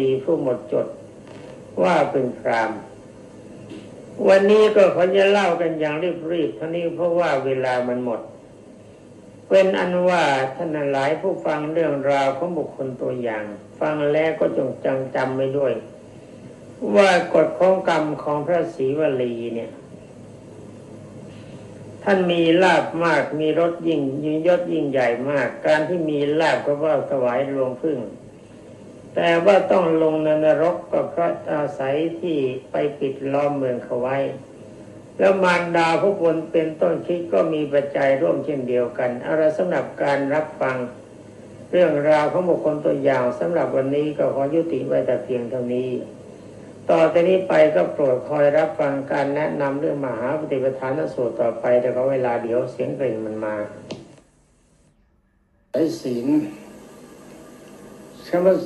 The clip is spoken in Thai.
ดีผู้หมดจดว่าเป็นพราม วันนี้ก็ขอจะเล่ากันอย่างรีบๆเท่านี้เพราะว่าเวลามันหมด เป็นอันว่าท่านหลายผู้ฟังเรื่องราวของบุคคลตัวอย่าง ฟังแล้วก็จงจังจำไว้ด้วย ว่ากฎของกรรมของพระศรีวลีเนี่ย ท่านมีลาบมากมีรถยิ่งยิ่งยศยิ่งใหญ่มาก การที่มีลาบก็เพราถวายรวงพึ่ง แต่ว่าต้องลงในนรกก็เพราะอาศัยที่ไปปิดล้อมเมืองเขาไว้ แล้วมารดาผู้บนเป็นต้นคิดก็มีปัจจัยร่วมเช่นเดียวกันอะไรสำหรับการรับฟัง เรื่องราวของบุคคลตัวอย่างสำหรับวันนี้ก็ขอยุติไว้แต่เพียงเท่านี้ ต่อจากนี้ไปก็โปรดคอยรับฟังการแนะนำเรื่องมหาปฏิปทานสูตรต่อไปแต่ก็เวลาเดี๋ยวเสียงเกรงมันมาไอ้ศีล คำว่า